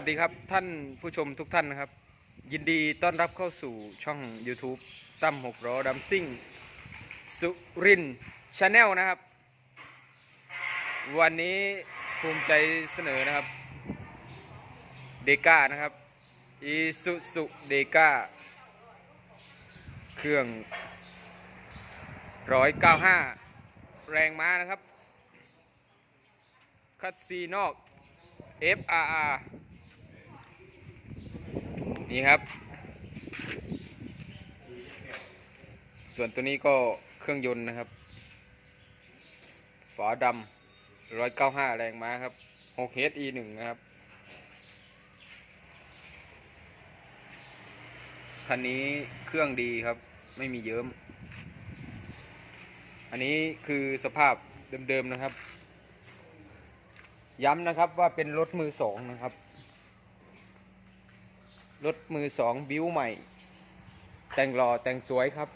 สวัสดีครับท่านผู้ชมทุกท่านนะครับ ยินดีต้อนรับเข้าสู่ช่อง YouTube ตั้มหกล้อดัมซิ่ง สุรินชาแนลนะครับ วันนี้ภูมิใจเสนอนะครับ เดก้านะครับอีสุสุเดก้าเครื่อง 195 แรงม้านะครับ คัดซีนอก FRR นี่ครับ ส่วนตัวนี้ก็เครื่องยนต์นะครับ ฝาดำ195แรงม้าครับ6 HE 1นะครับ คันนี้เครื่องดีครับ ไม่มีเยิ้ม อันนี้คือสภาพเดิมๆนะครับ ย้ำนะครับว่าเป็นรถมือสองนะครับ รถมือสองบิ้วใหม่ แต่งหล่อแต่งสวยครับ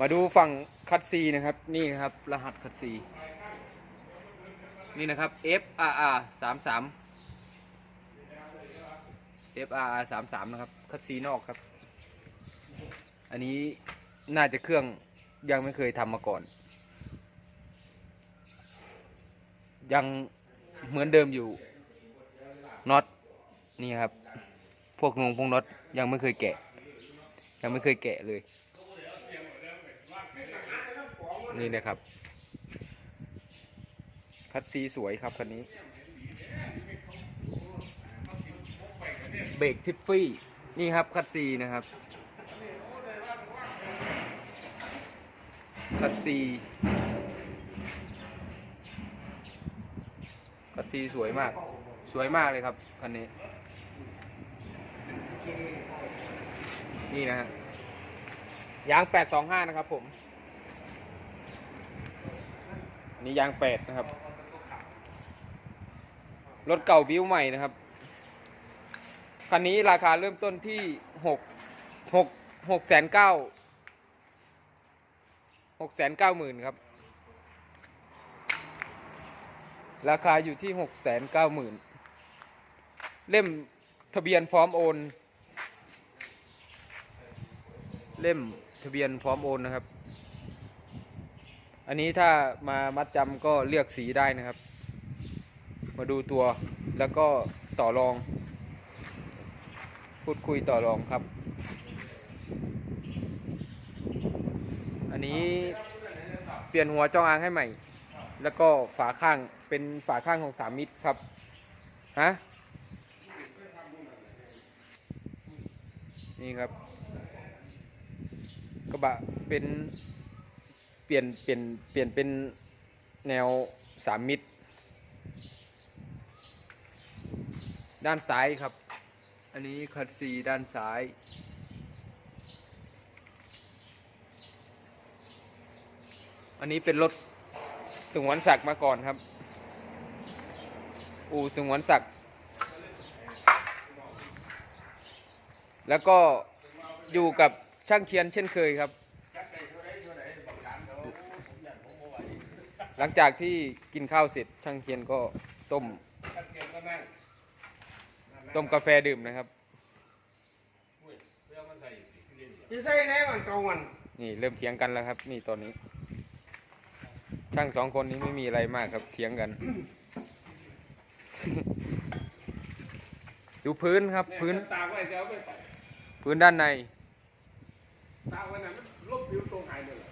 มาดูฝั่งคัดซีนะครับ นี่นะครับ รหัสคัดซีนี่นะครับ FRR 3 3 FRR 3 3นะครับ คัดซีนอกครับ อันนี้น่าจะเครื่องยังไม่เคยทำมาก่อน ยังเหมือนเดิมอยู่น็อตนี่ครับ พวกนงพวกน็อตยังไม่เคยแกะ ยังไม่เคยแกะเลย นี่นะครับคัดซีสวยครับคันนี้ เบรกทิฟฟี่ นี่ครับคัดซีนะครับคัดซีีสวยมาก สวยมากเลยครับคันนี้ นี่นะฮะยาง 825 นะครับผมนี่ยาง 8 นะครับ รถเก่าบิ้วใหม่นะครับ คันนี้ราคาเริ่มต้นที่ 6 6 6แสนเก้าหกแสนเก้าหมื่นครับ ราคาอยู่ที่หกแสนเก้าหมื่นเล่มทะเบียนพร้อมโอน เล่มทะเบียนพร้อมโอนนะครับ อันนี้ถ้ามามัดจำก็เลือกสีได้นะครับ มาดูตัวแล้วก็ต่อรอง พูดคุยต่อรองครับ อันนี้เปลี่ยนหัวจองอางให้ใหม่ แล้วก็ฝาข้างเป็นฝาข้างของสามมิตรครับฮะนี่ครับ กระบะเป็นเปลี่ยนเปลี่ยนเปลี่ยนเป็นแนวสามมิตร ด้านซ้ายครับ อันนี้คัดซีด้านซ้ายอันนี้เป็นรถ สงวนศักดิ์มาก่อนครับ อู่สงวนศักดิ์แล้วก็อยู่กับช่างเคียนเช่นเคยครับ หลังจากที่กินข้าวเสร็จช่างเคียนก็ต้ม ต้มกาแฟดื่มนะครับจะใส่ไหนมันเก่ามันนี่เริ่มเถียงกันแล้วครับ นี่ตอนนี้ ช่างสองคนนี้ไม่มีอะไรมากครับเถียงกัน ดูพื้นครับ พื้นตากไว้จะเอาไปใส่พื้นด้านใน ตากไว้น่ะมันลบผิวตรงไหนเลยล่ะ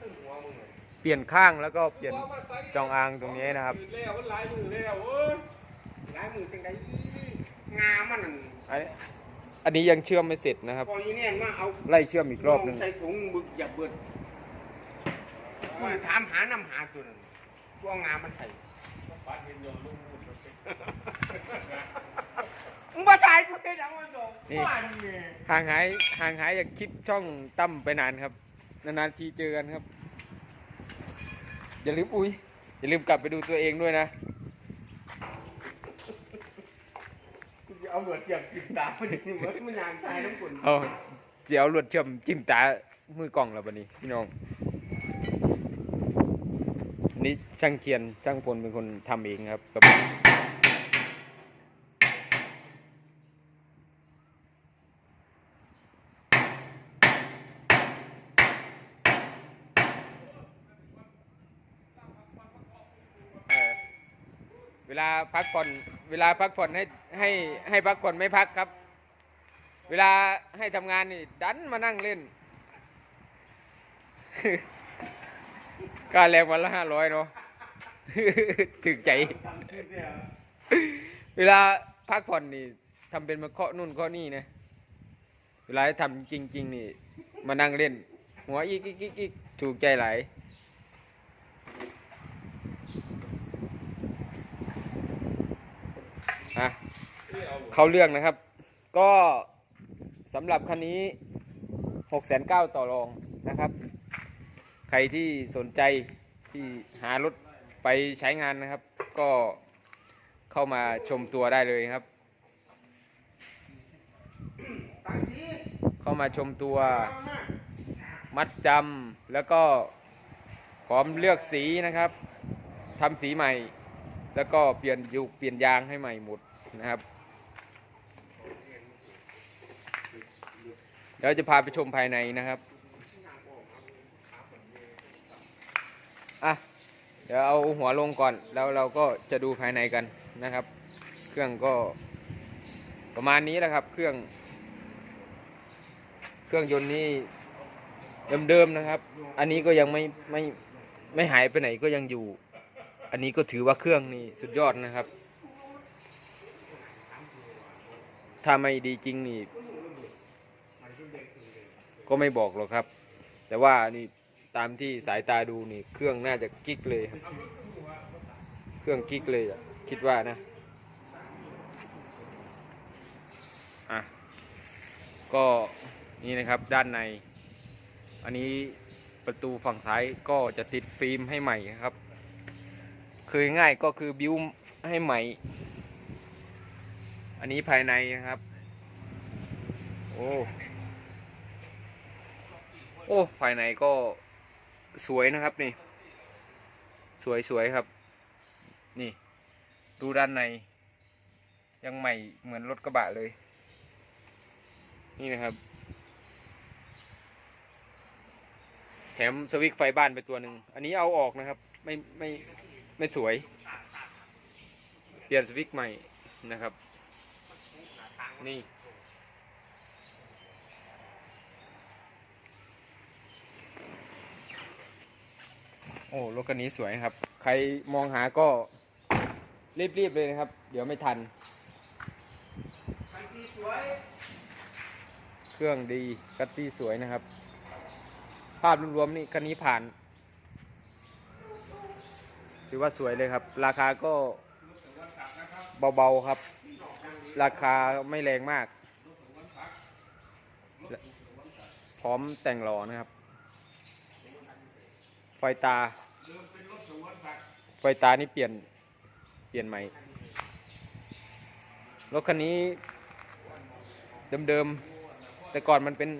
ทั้งหัวมึงเลยเปลี่ยนข้างแล้วก็เปลี่ยนหัวมาใส่จองอางตรงนี้นะครับแล้วมันหลายมือแล้วเอ้ยหลายมือจังไดงามันนั่นอันนี้อันนี้ยังเชื่อมไม่เสร็จนะครับพออยู่เนี่ยมาเอาไล่เชื่อมอีกรอบหนึงใส่ถุงบึกอย่าเบิ่ นกูถามหาน้ำหาตัวนั้นกูเอางามันใส่มึงมาถ่ายกูได้ยังมันโดนนี่ว่ามึงเนี่ยห่างหายห่างหายจากคลิปช่องตั้มไปนานครับ นานๆทีเจอกันครับ อย่าลืมอุ้ยอย่าลืมกลับไปดูตัวเองด้วยนะ กูจะเอาเหลือดเจียบจิบตามันนี่เหมือนมันยางตายทั้งคนเอาเจียวหลวดเชื่อมจิ้มตามือกล่องแล้วบันนี้พี่น้อง นี่ช่างเทียนช่างพลเป็นคนทำเองครับกับอ่อเวลาพักผ่อนเวลาพักผ่อนให้ให้ให้พักผ่อนไม่พักครับ เวลาให้ทำงานนี่ดันมานั่งเล่น ค่าแรงวันละห้าร้อยเนาะถึงใจ เวลาพักผ่อนนี่ทำเป็นมาเคาะนู่นเคาะนี่นะเวลาทำจริง ๆ นี่ มานั่งเล่น หัวอีกอีกอีกอีกถูกใจหลายอะเข้าเรื่องนะครับ ก็สำหรับคันนี้6กแสนเก้าต่อรองนะครับ ใครที่สนใจที่หารถไปใช้งานนะครับ ก็เข้ามาชมตัวได้เลยครับ เข้ามาชมตัวมัดจำแล้วก็พร้อมเลือกสีนะครับทำสีใหม่ แล้วก็เปลี่ยนยุกเปลี่ยนยางให้ใหม่หมดนะครับเดี๋ยวจะพาไปชมภายในนะครับ อะเดี๋ยวเอาหัวลงก่อนแล้วเราก็จะดูภายในกันนะครับ เครื่องก็ประมาณนี้แหละครับ เครื่อง เครื่องยนต์นี่เดิมๆนะครับ อันนี้ก็ยังไม่ไม่ไม่หายไปไหนก็ยังอยู่ อันนี้ก็ถือว่าเครื่องนี่สุดยอดนะครับ ถ้าไม่ดีจริงนี่ ก็ไม่บอกหรอกครับ แต่ว่านี่ ตามที่สายตาดูนี่เครื่องน่าจะกิ๊กเลยครับ เครื่องกิ๊กเลยอะคิดว่านะอะก็นี่นะครับด้านใน อันนี้ประตูฝั่งซ้ายก็จะติดฟิล์มให้ใหม่ครับ คือง่ายก็คือบิวให้ใหม่ อันนี้ภายในนะครับ โอ้ โอ้ ภายในก็ สวยนะครับนี่ สวยสวยครับ นี่ ดูด้านใน ยังใหม่เหมือนรถกระบะเลย นี่นะครับ แถมสวิตช์ไฟบ้านไปตัวหนึ่งอันนี้เอาออกนะครับ ไม่ไม่ไม่สวย เปลี่ยนสวิตช์ใหม่นะครับ นี่ อ้รถคันนี้สวยครับ ใครมองหาก็รีบๆเลยนะครับ เดี๋ยวไม่ทันตังสีสวย เครื่องดีกัดซี่สวยนะครับ ภาพรวมๆนี่คันนี้ผ่าน ถือว่าสวยเลยครับ ราคาก็เบาๆครับ ราคาไม่แรงมาก พร้อมแต่งหล่อนะครับ ไฟตา ไฟตานี่เปลี่ยนเปลี่ยนใหม่ รถคันนี้เดิมๆ แต่ก่อนมันเป็น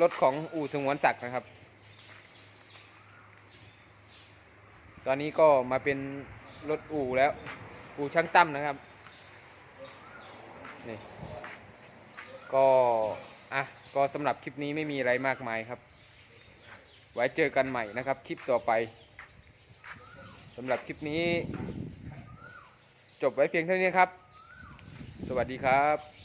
รถของอู่สงวนศักดิ์นะครับ ตอนนี้ก็มาเป็นรถอู่แล้ว อู่ช่างตั้มนะครับ นี่ ก็อะ ก็สำหรับคลิปนี้ไม่มีอะไรมากมายครับ ไว้เจอกันใหม่นะครับ คลิปต่อไป สำหรับคลิปนี้ จบไว้เพียงเท่านี้ครับ สวัสดีครับ